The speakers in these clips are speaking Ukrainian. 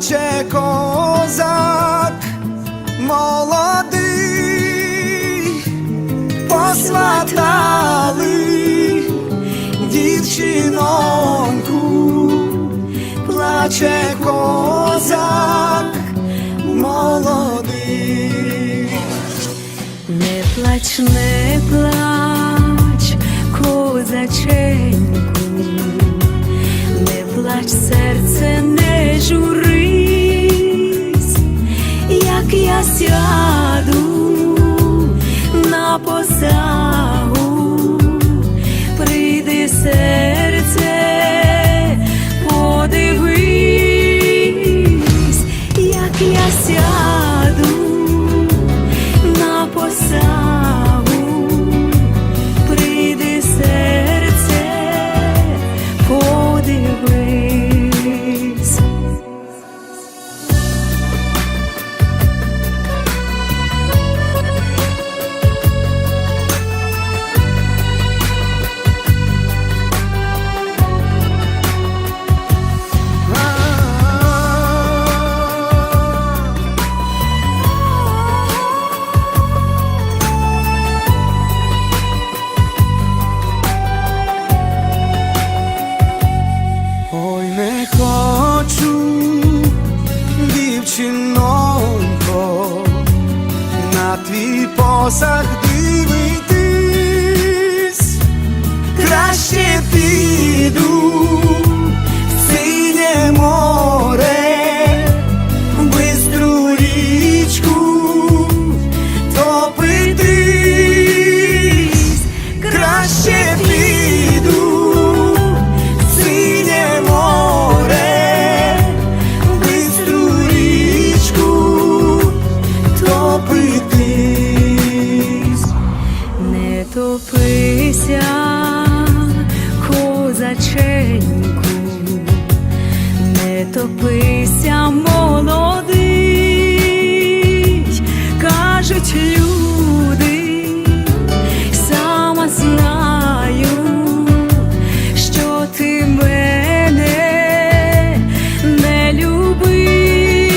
Плаче козак. Молодий, посватали дівчиноньку, плаче козак молодий. Не плач, не плач, козаченьку, не плач, серце, не журись, сяду на посагу, на твій посаг дивитись, краще піду топися, козаченьку, не топися, молодий, кажуть люди, сама знаю, що ти мене не любив,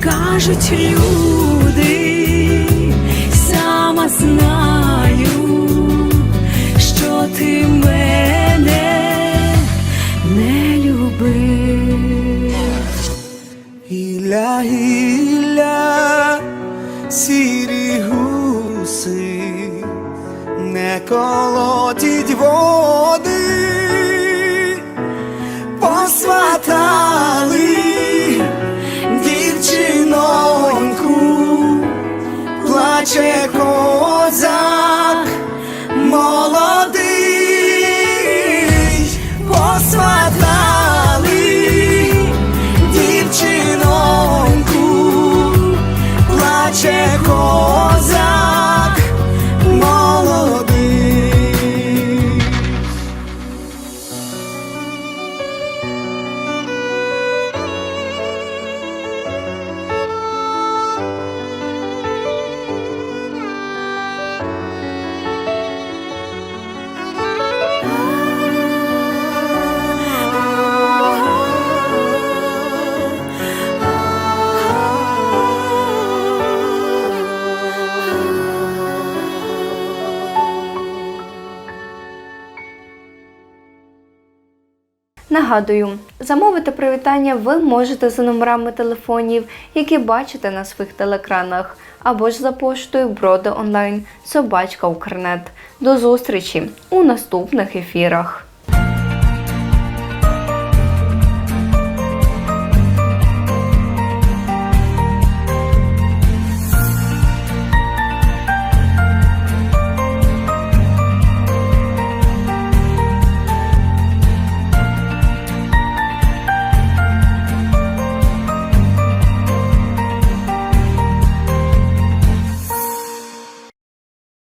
кажуть люди, Гілля, сірі гуси, не колотіть води, посватали дівчиноньку, плаче козак молодий, Нагадую, замовити привітання ви можете за номерами телефонів, які бачите на своїх телекранах, або ж за поштою Броди онлайн Собачка Укрнет. До зустрічі у наступних ефірах.